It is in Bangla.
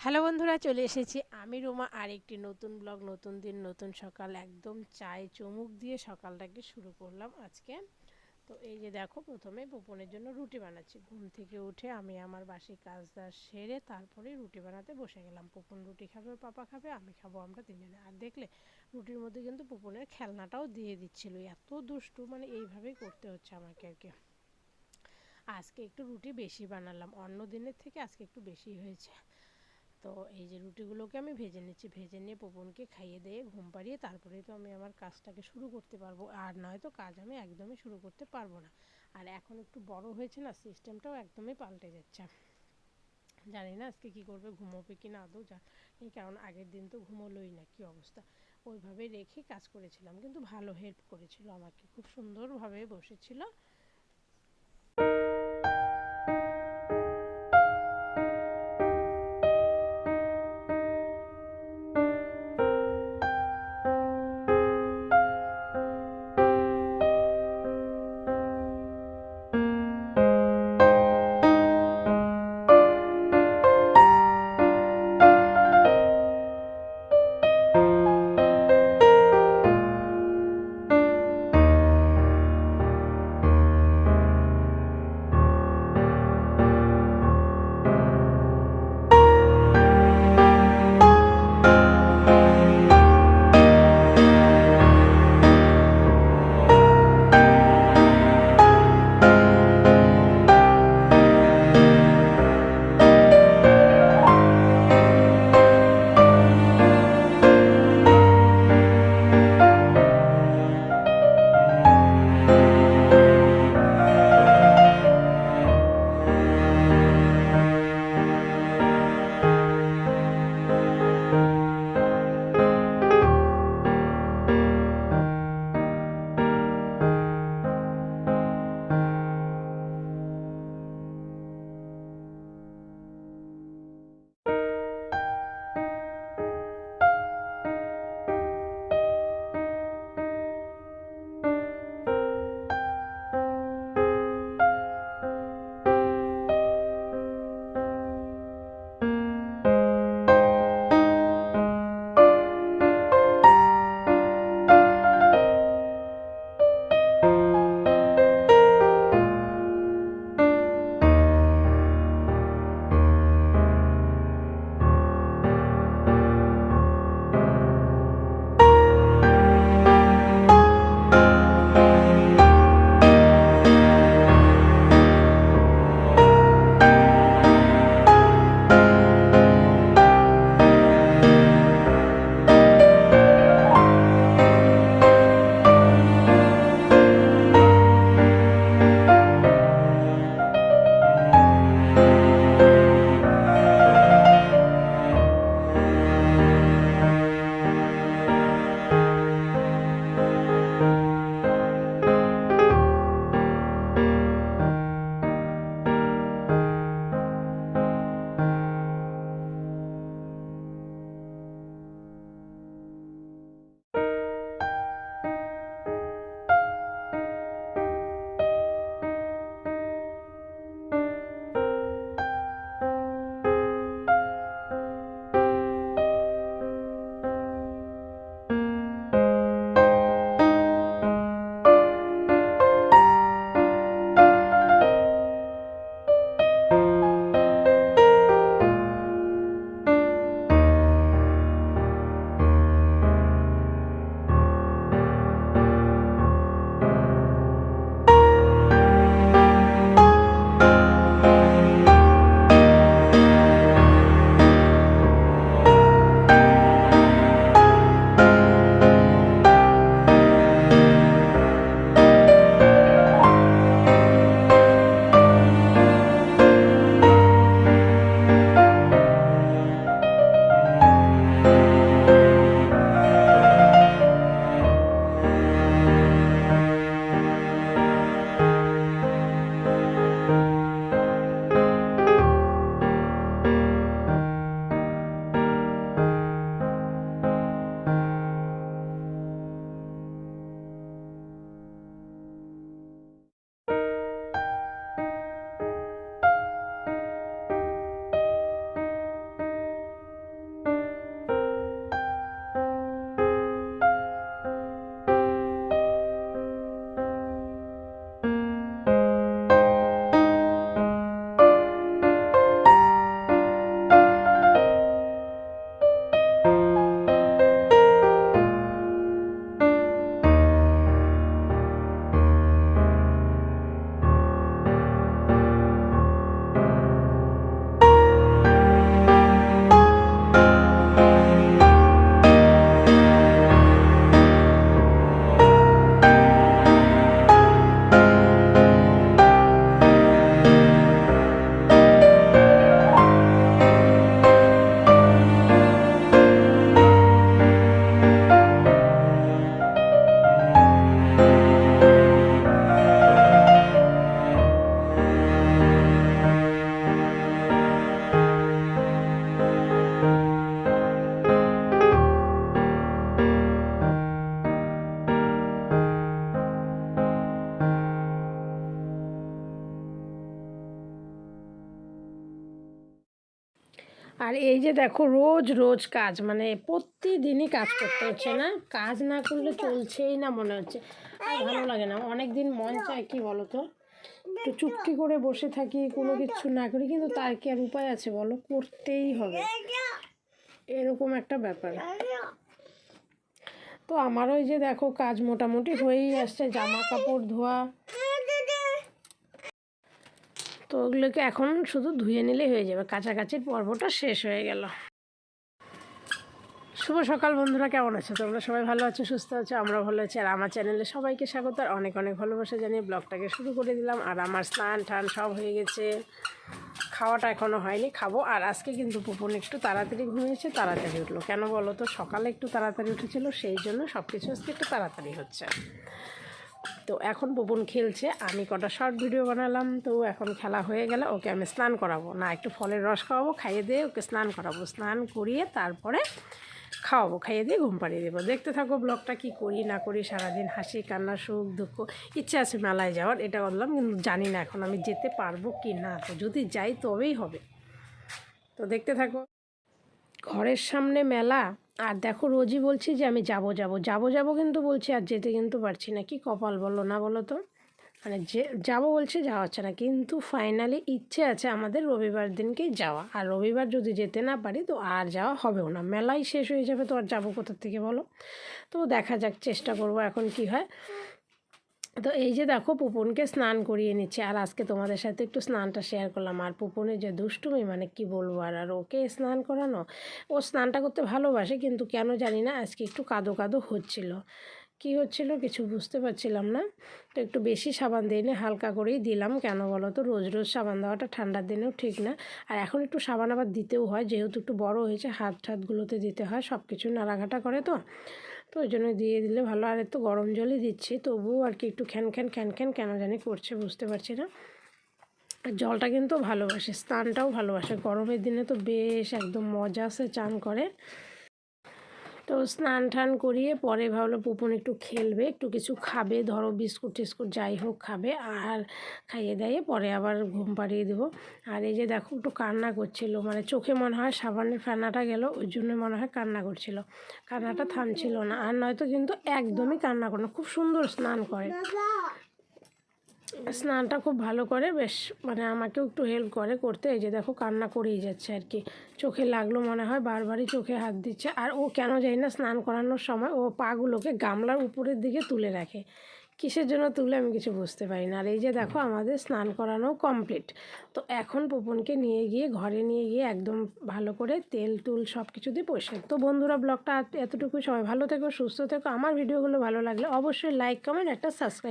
হ্যালো বন্ধুরা, চলে এসেছি আমি রুমা। আর একটি নতুন ব্লগ, নতুন দিন, নতুন সকাল। একদম চায় চুমুক দিয়ে সকালটাকে শুরু করলাম আজকে। তো এই যে দেখো, প্রথমে পুপনের জন্য রুটি বানাচ্ছি। ঘুম থেকে উঠে আমি আমার বাসি দাজ সেরে তারপরে রুটি বানাতে বসে গেলাম। পুপন রুটি খাবে, পাপা খাবে, আমি খাব আমরা তিনজনে। আর দেখলে, রুটির মধ্যে কিন্তু পুপনের খেলনাটাও দিয়ে দিচ্ছিল। এত দুষ্টু মানে এইভাবেই করতে হচ্ছে আমাকে আর কি। আজকে একটু রুটি বেশি বানালাম। অন্য দিনের থেকে আজকে একটু বেশি হয়েছে। তো এই যে রুটিগুলোকে আমি ভেজে নিচ্ছি। ভেজে নিয়ে পবনকে খাইয়ে দিয়ে, ঘুম পাড়িয়ে তারপরেই তো আমি আমার কাজটাকে শুরু করতে পারব। আর নয়তো কাজ আমি একদমই শুরু করতে পারব না। আর এখন একটু বড় হয়েছে না, সিস্টেমটাও একদমই পাল্টে যাচ্ছে। জানি না আজকে কি করবে, ঘুমোবে কি না আদৌ জানি, কারণ আগের দিন তো ঘুমোলোই না, কি অবস্থা। ওইভাবে রেখে কাজ করেছিলাম, কিন্তু ভালো হেল্প করেছিল আমাকে। খুব সুন্দরভাবে বসেছিল। আর এই যে দেখো রোজ রোজ কাজ মানে প্রতিদিনই কাজ করতে হচ্ছে না। কাজ না করলে চলছেই না মনে হচ্ছে। আর ভালো লাগে না। অনেক দিন মন চায় কি বলো তো একটু চুপটি করে বসে থাকি, কোনো কিছু না করি, কিন্তু তার কি আর উপায় আছে বলো? করতেই হবে। এরকম একটা ব্যাপার। তো আমারও এই যে দেখো কাজ মোটামুটি হয়েই আসছে। জামা কাপড়, ধোয়া তো ওগুলোকে এখন শুধু ধুয়ে নিলেই হয়ে যাবে। কাছাকাছির পর্বটা শেষ হয়ে গেল। শুভ সকাল বন্ধুরা, কেমন আছো? তোমরা সবাই ভালো আছো, সুস্থ আছো? আমরা ভালো আছি। আর আমার চ্যানেলে সবাইকে স্বাগত। আর অনেক অনেক ভালোবাসা জানিয়ে ব্লগটাকে শুরু করে দিলাম। আর আমার স্নান টান সব হয়ে গেছে। খাওয়াটা এখনও হয়নি, খাব। আর আজকে কিন্তু পুপন একটু তাড়াতাড়ি ঘুমিয়েছে, তাড়াতাড়ি উঠল। কেন বলো তো? সকালে একটু তাড়াতাড়ি উঠেছিল, সেই জন্য সব কিছু আজকে একটু তাড়াতাড়ি হচ্ছে। তো এখন পুপন খেলছে, আমি কটা শর্ট ভিডিও বানালাম, তো এখন খেলা হয়ে গেলে ওকে আমি স্নান করাবো। না, একটু ফলের রস খাওয়াবো, খাইয়ে দিয়ে ওকে স্নান করাবো। স্নান করিয়ে তারপরে খাওয়াবো, খাইয়ে দিয়ে ঘুম পাড়িয়ে দেবো। দেখতে থাকো ব্লগটা কি করি, না করি, সারাদিন হাসি, কান্না, সুখ, দুঃখ, ইচ্ছে আছে মেলায় যাওয়ার, এটা বললাম, কিন্তু জানি না এখন আমি যেতে পারব কি না। তো যদি যাই তবেই হবে। তো দেখতে থাকো, ঘরের সামনে মেলা আর দেখো রোজই বলছি যে আমি যাব যাব যাব যাব কিন্তু বলছি আর যেতে কিন্তু পারছি না। কি কপাল বলো না বলো তো? মানে যে, যাব বলছে, যাওয়া হচ্ছে না। কিন্তু ফাইনালি ইচ্ছে আছে আমাদের রবিবার দিনকেই যাওয়া। আর রবিবার যদি যেতে না পারি তো আর যাওয়া হবেও না। মেলাই শেষ হয়ে যাবে তো আর যাব কোথার থেকে বলো? তো দেখা যাক, চেষ্টা করব এখন কি হয়। তো এই যে দেখো পুপনকে স্নান করিয়ে নিচ্ছে, আর আজকে তোমাদের সাথে একটু স্নানটা শেয়ার করলাম। আর পুপনের যে দুষ্টুমি মানে কি বলব আর আর ওকে স্নান করানো, ও স্নানটা করতে ভালোবাসে, কিন্তু কেন জানি না আজকে একটু কাদো কাদো হচ্ছিল। কি হচ্ছিল কিছু বুঝতে পারছিলাম না। তো একটু বেশি সাবান দিইনি হালকা করেই দিলাম। কেন বলো তো, রোজ রোজ সাবান দেওয়াটা ঠান্ডার দিনেও ঠিক না। আর এখন একটু সাবান আবার দিতেও হয়, যেহেতু একটু বড় হয়েছে হাত ঠাতগুলোতে দিতে হয় সব কিছু নাড়াঘাটা করে তো। তো ওই জন্য দিয়ে দিলে ভালো। আর একটু গরম জলই দিচ্ছি, তবুও আর কি একটু খ্যান খ্যান খ্যান খ্যান কেন জানি করছে বুঝতে পারছি না। আর জলটা কিন্তু ভালোবাসে, স্নানটাও ভালোবাসে। গরমের দিনে তো বেশ একদম মজা সে চান করে। তো স্নান টান করিয়ে পরে ভাবলো পুপন একটু খেলবে, একটু কিছু খাবে, ধরো বিস্কুট টিস্কুট যাই হোক খাবে, আর খাইয়ে দাইয়ে পরে আবার ঘুম পাড়িয়ে দেবো। আর এই যে দেখো একটু কান্না করছিল মানে চোখে মনে হয় সাবানের ফেনাটা গেল, ওই জন্য মনে হয় কান্না করছিল। কান্নাটা থামছিল না, আর নয়তো কিন্তু একদমই কান্না করে না, খুব সুন্দর স্নান করে। স্নানটা খুব ভালো করে, বেশ মানে আমাকেও একটু হেল্প করে করতে। এই যে দেখো কান্না করেই যাচ্ছে আর কি। চোখে লাগল মনে হয়, বারবারই চোখে হাত দিচ্ছে। আর ও কেন যাই না স্নান করানোর সময় ও পাগুলোকে গামলার উপরের দিকে তুলে রাখে। কিসের জন্য তুলে আমি কিছু বুঝতে পারি না। আর এই যে দেখো আমাদের স্নান করানো কমপ্লিট তো এখন পোপনকে নিয়ে গিয়ে, ঘরে নিয়ে গিয়ে একদম ভালো করে তেল, টুল সব কিছু দিয়ে পরিষ্কার। তো বন্ধুরা, ব্লগটা এতটুকু সবাই ভালো থেকো, সুস্থ থেকো। আমার ভিডিওগুলো ভালো লাগলে অবশ্যই লাইক কমেন্ট একটা সাবস্ক্রাইব